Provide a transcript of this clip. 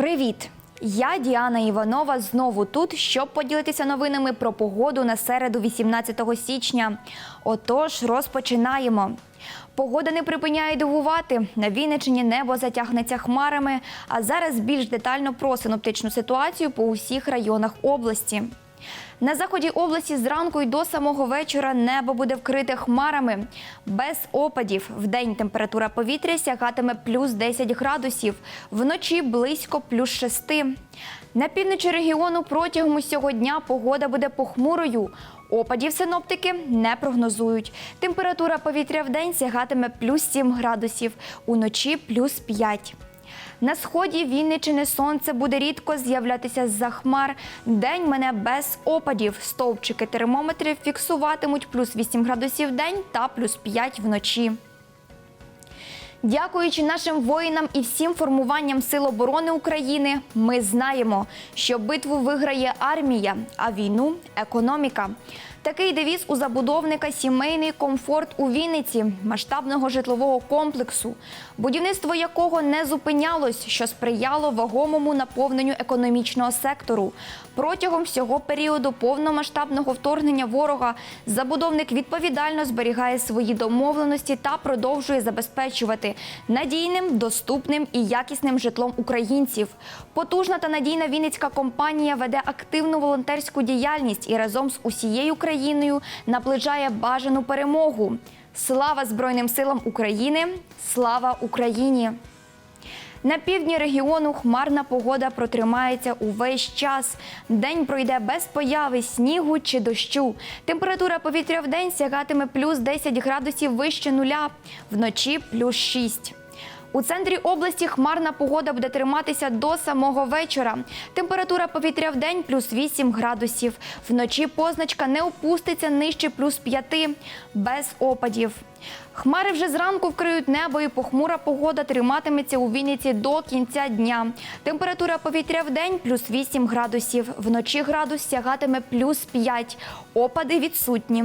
Привіт! Я Діана Іванова знову тут, щоб поділитися новинами про погоду на середу 18 січня. Отож, розпочинаємо. Погода не припиняє дивувати. На Вінниччині небо затягнеться хмарами. А зараз більш детально про синоптичну ситуацію по усіх районах області. На заході області зранку й до самого вечора небо буде вкрите хмарами. Без опадів. Вдень температура повітря сягатиме плюс 10 градусів, вночі близько плюс 6. На півночі регіону протягом усього дня погода буде похмурою. Опадів синоптики не прогнозують. Температура повітря вдень сягатиме плюс 7 градусів, уночі плюс 5. На сході Вінничини сонце буде рідко з'являтися з-за хмар. День мене без опадів. Стовпчики термометрів фіксуватимуть плюс 8 градусів в день та плюс 5 вночі. Дякуючи нашим воїнам і всім формуванням Сил оборони України, ми знаємо, що битву виграє армія, а війну економіка. Такий девіз у забудовника сімейний комфорт у Вінниці, масштабного житлового комплексу, будівництво якого не зупинялось, що сприяло вагомому наповненню економічного сектору. Протягом всього періоду повномасштабного вторгнення ворога забудовник відповідально зберігає свої домовленості та продовжує забезпечувати надійним, доступним і якісним житлом українців. Потужна та надійна Вінницька компанія веде активну волонтерську діяльність і разом з усією країною наближає бажану перемогу. Слава Збройним силам України! Слава Україні! На півдні регіону хмарна погода протримається увесь час. День пройде без появи снігу чи дощу. Температура повітря в день сягатиме плюс 10 градусів вище нуля, вночі плюс 6. У центрі області хмарна погода буде триматися до самого вечора. Температура повітря в день плюс 8 градусів. Вночі позначка не опуститься нижче плюс 5, без опадів. Хмари вже зранку вкриють небо і похмура погода триматиметься у Вінниці до кінця дня. Температура повітря в день плюс 8 градусів. Вночі градус сягатиме плюс 5. Опади відсутні.